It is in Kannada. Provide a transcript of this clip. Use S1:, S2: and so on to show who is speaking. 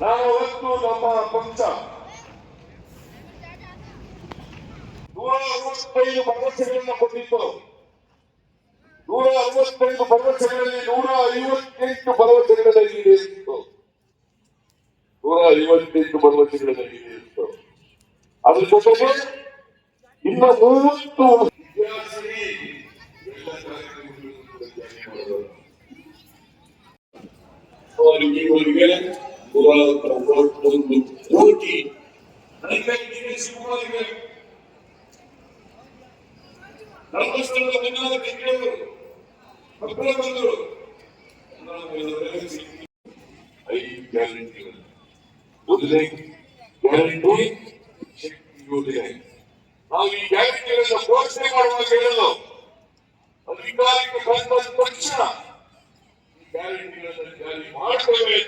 S1: ನಾವು ಅವತ್ತು ನಮ್ಮ ಪಕ್ಷ ನೂರ ಅರವತ್ತೈದು ಭರವಸೆಗಳನ್ನು ಕೊಟ್ಟಿತ್ತು. ನೂರ ಅರವತ್ತೈದು ಭರವಸೆಗಳಲ್ಲಿ ನೂರ ಐವತ್ತೆಂಟು ಭರವಸೆಗಳಲ್ಲಿ ಈಡೇರಿತ್ತು ನೂರ ಐವತ್ತೆಂಟು ಭರವಸೆಗಳಲ್ಲಿ ಈಡೇರಿತ್ತು ಅದ್ರ ಜೊತೆಗೆ ಇನ್ನು ಮೂವತ್ತು. ಅವರಿಗೆ ಮಕ್ಕಳ ಬಂದರು ನಾವು ಈ ಗ್ಯಾರಂಟಿಗಳನ್ನು ಘೋಷಣೆ ಮಾಡುವಾಗ ಹೇಳಲು ಅಧಿಕಾರಕ್ಕೆ ಬಂದ ತಕ್ಷಣ ಈ ಗ್ಯಾರಂಟಿಗಳನ್ನು ಜಾರಿ ಮಾಡ್ತೇವೆ